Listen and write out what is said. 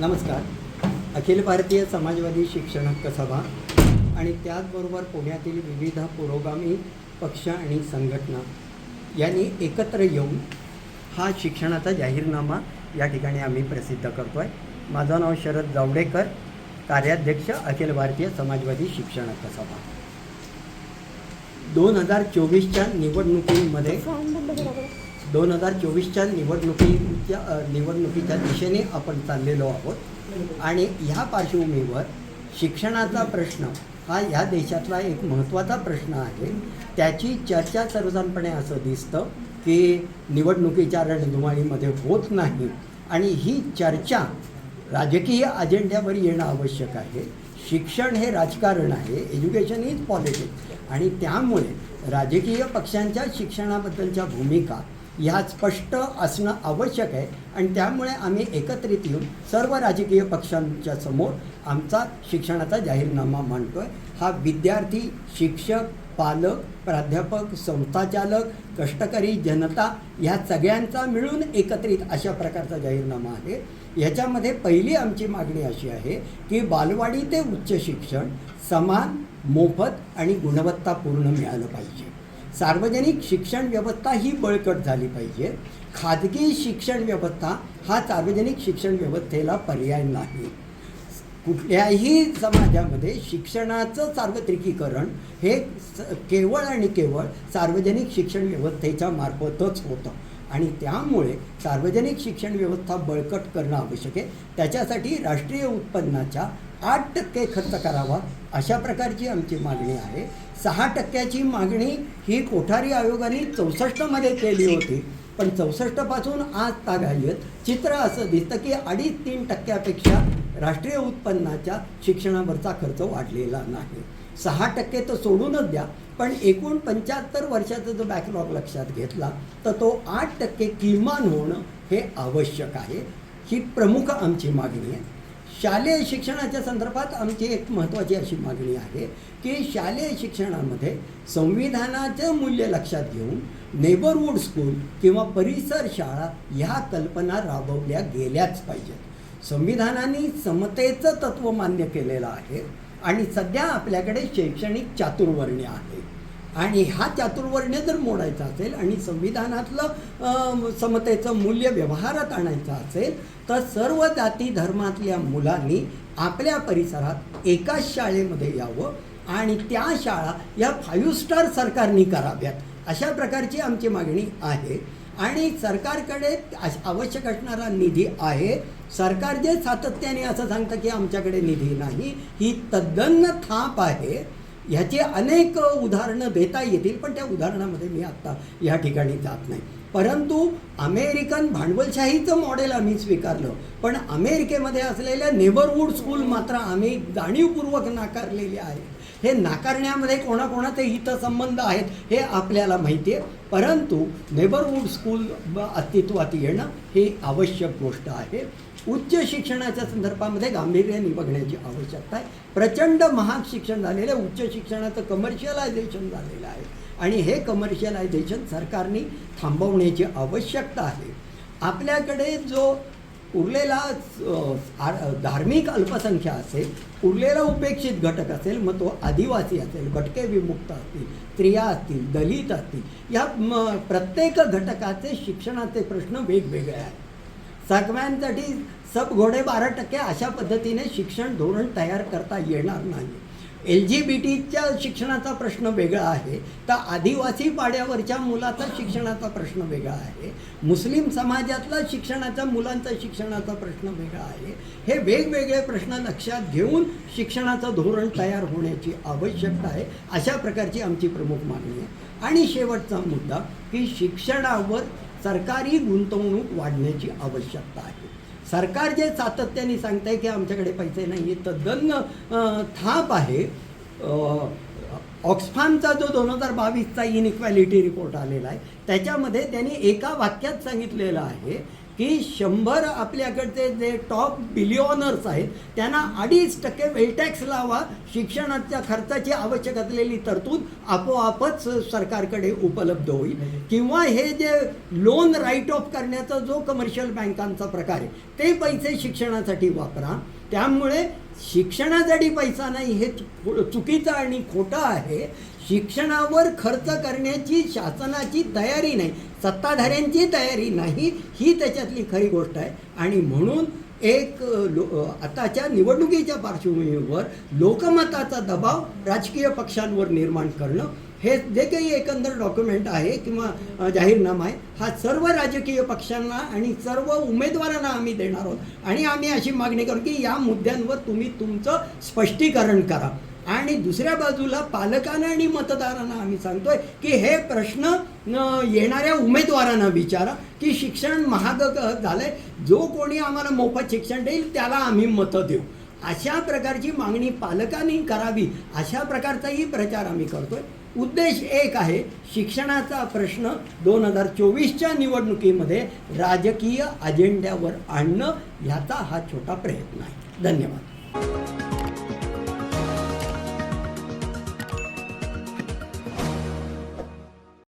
नमस्कार. अखिल भारतीय समाजवादी शिक्षण हक्क सभा आणि त्याचबरोबर पुण्यातील विविध पुरोगामी पक्ष आणि संघटना यांनी एकत्र येऊन हा शिक्षणाचा जाहीरनामा या ठिकाणी आम्ही प्रसिद्ध करतो आहे माझं नाव शरद जावडेकर कार्याध्यक्ष अखिल भारतीय समाजवादी शिक्षण हक्क सभा. दोन हजार चोवीसच्या निवडणुकीमध्ये दोन हजार चोवीसच्या निवडणुकीच्या निवडणुकीच्या दिशेने आपण चाललेलो आहोत. आणि ह्या पार्श्वभूमीवर शिक्षणाचा प्रश्न हा ह्या देशातला एक महत्त्वाचा प्रश्न आहे. त्याची चर्चा सर्वसाधारणपणे असं दिसतं की निवडणुकीच्या रणधुमाळीमध्ये होत नाही. आणि ही चर्चा राजकीय अजेंड्यावर येणं आवश्यक आहे. शिक्षण हे राजकारण आहे. Education is politics. आणि त्यामुळे राजकीय पक्षांच्या शिक्षणाबद्दलच्या भूमिका ह्या स्पष्ट असणं आवश्यक आहे. आणि त्यामुळे आम्ही एकत्रित येऊन सर्व राजकीय पक्षांच्या समोर आमचा शिक्षणाचा जाहीरनामा मांडतो आहे हा विद्यार्थी शिक्षक पालक प्राध्यापक संस्थाचालक कष्टकरी जनता ह्या सगळ्यांचा मिळून एकत्रित अशा प्रकारचा जाहीरनामा आहे. ह्याच्यामध्ये पहिली आमची मागणी अशी आहे की बालवाडी ते उच्च शिक्षण समान मोफत आणि गुणवत्तापूर्ण मिळालं पाहिजे. सार्वजनिक शिक्षण व्यवस्था ही बळकट झाली पाहिजे. खाजगी शिक्षण व्यवस्था हा सार्वजनिक शिक्षण व्यवस्थेला पर्याय नाही. कुठल्याही समाजामध्ये शिक्षणाचं सार्वत्रिकीकरण हे स केवळ आणि केवळ सार्वजनिक शिक्षण व्यवस्थेच्या मार्फतच होतं. आणि त्यामुळे सार्वजनिक शिक्षण व्यवस्था बळकट करणं आवश्यक आहे. त्याच्यासाठी राष्ट्रीय उत्पन्नाच्या आठ टक्के खर्च करावा अशा प्रकारची आमची मागणी आहे. सहा टक्क्याची मागणी ही कोठारी आयोगाने चौसष्टमध्ये केली होती. पण चौसष्टपासून आज तागायत चित्र असं दिसतं की अडीच तीन टक्क्यापेक्षा राष्ट्रीय उत्पन्नाच्या शिक्षणावरचा खर्च वाढलेला नाही. सहा टक्के तर सोडूनच द्या पण एकूण पंच्याहत्तर वर्षाचा जो बॅकलॉग लक्षात घेतला तर तो आठ टक्के किमान होणं हे आवश्यक आहे. ही प्रमुख आमची मागणी आहे. शालेय शिक्षणाच्या संदर्भात आमची एक महत्त्वाची अशी मागणी आहे की शालेय शिक्षणामध्ये संविधानाचं मूल्य लक्षात घेऊन नेबरहूड स्कूल किंवा परिसर शाळा ह्या कल्पना राबवल्या गेल्याच पाहिजेत. संविधानाने समतेचं तत्त्व मान्य केलेलं आहे आणि सध्या आपल्याकडे शैक्षणिक चातुर्वर्ण्य आहे. आणि हा चातुर्वर्ण्य जर मोडायचा असेल आणि संविधानातलं समतेचं मूल्य व्यवहारात आणायचं असेल तर सर्व जाती धर्मातल्या मुलांनी आपल्या परिसरात एकाच शाळेमध्ये यावं आणि त्या शाळा या फाईव्ह स्टार सरकारनी कराव्यात. अशा प्रकारची आमची मागणी आहे. आणि सरकारकडे आवश्यक असणारा निधी आहे. सरकार जे सातत्याने असं सांगतं की आमच्याकडे निधी नाही ही तद्दन थाप आहे. ह्याची अनेक उदाहरणं देता येतील पण त्या उदाहरणामध्ये मी आत्ता या ठिकाणी जात नाही. परंतु अमेरिकन भांडवलशाहीचं मॉडेल आम्ही स्वीकारलं. पण अमेरिकेमध्ये असलेल्या नेबरहूड स्कूल मात्र आम्ही जाणीवपूर्वक नाकारलेले आहे हे नाकारण्यामध्ये कोणाकोणाचे हितसंबंध आहेत हे आपल्याला माहिती आहे. परंतु नेबरहूड स्कूल अस्तित्वात येणं ही आवश्यक गोष्ट आहे. उच्च शिक्षणाच्या संदर्भामध्ये गांभीर्याने बघण्याची आवश्यकता आहे. प्रचंड महाग शिक्षण झालेलं आहे उच्च शिक्षणाचं कमर्शियलायझेशन झालेलं आहे. आणि हे कमर्शियलायझेशन सरकारने थांबवण्याची आवश्यकता आहे. आपल्याकडे जो उरलेला धार्मिक अल्पसंख्या असेल उरलेला उपेक्षित घटक असेल मग तो आदिवासी असेल भटके विमुक्त असतील स्त्रिया असतील दलित असतील या म, प्रत्येक घटकाचे शिक्षणाचे प्रश्न वेगवेगळे आहेत. सगळ्यांसाठी सब घोडे बारा टक्के अशा पद्धतीने शिक्षण धोरण तयार करता येणार नाही. एल जी बी टीच्या शिक्षणाचा प्रश्न वेगळा आहे तर आदिवासी पाड्यावरच्या मुलाचा शिक्षणाचा प्रश्न वेगळा आहे मुस्लिम समाजातला शिक्षणाचा मुलांचा शिक्षणाचा प्रश्न वेगळा आहे. हे वेगवेगळे प्रश्न लक्षात घेऊन शिक्षणाचं धोरण तयार होण्याची आवश्यकता आहे अशा प्रकारची आमची प्रमुख मागणी आहे. आणि शेवटचा मुद्दा की शिक्षणावर सरकारी गुंतवणूक वाढण्याची आवश्यकता आहे. सरकार जे सातत्याने सांगतंय की आमच्याकडे पैसे नाही आहेत तद्दन थाप आहे. ऑक्सफामचा जो दोन हजार बावीसचा इनइक्वॅलिटी रिपोर्ट आलेला आहे त्याच्यामध्ये त्यांनी एका वाक्यात सांगितलेलं आहे की शंभर आपल्याकडचे जे टॉप बिलिओनर्स आहेत त्यांना अडीच टक्के वेल टॅक्स लावा शिक्षणाच्या खर्चाची आवश्यक असलेली तरतूद आपोआपच सरकारकडे उपलब्ध होईल. किंवा हे जे लोन राईट ऑफ करण्याचा जो कमर्शियल बँकांचा प्रकार आहे ते पैसे शिक्षणासाठी वापरा. त्यामुळे शिक्षणासाठी पैसा नाही हे चुकीचं आणि खोटं आहे. शिक्षणावर खर्च करण्याची शासनाची तयारी नाही. सत्ताधाऱ्यांची तयारी नाही ही त्याच्यातली खरी गोष्ट आहे. आणि म्हणून एक लो आताच्या निवडणुकीच्या पार्श्वभूमीवर लोकमताचा दबाव राजकीय पक्षांवर निर्माण करणं हे जे काही एकंदर डॉक्युमेंट आहे किंवा जाहीरनामा आहे हा सर्व राजकीय पक्षांना आणि सर्व उमेदवारांना आम्ही देणार आहोत. आणि आम्ही अशी मागणी करू की या मुद्द्यांवर तुम्ही तुमचं स्पष्टीकरण करा. आणि दुसऱ्या बाजूला पालकांना आणि मतदारांना आम्ही सांगतोय की हे प्रश्न येणाऱ्या उमेदवारांना विचारा की शिक्षण महाग झालंय जो कोणी आम्हाला मोफत शिक्षण देईल त्याला आम्ही मतं देऊ. अशा प्रकारची मागणी पालकांनी करावी अशा प्रकारचाही प्रचार आम्ही करतोय. उद्देश एक आहे शिक्षणाचा प्रश्न दोन हजार चोवीसच्या निवडणुकीमध्ये राजकीय अजेंड्यावर आणणं ह्याचा हा छोटा प्रयत्न आहे. धन्यवाद.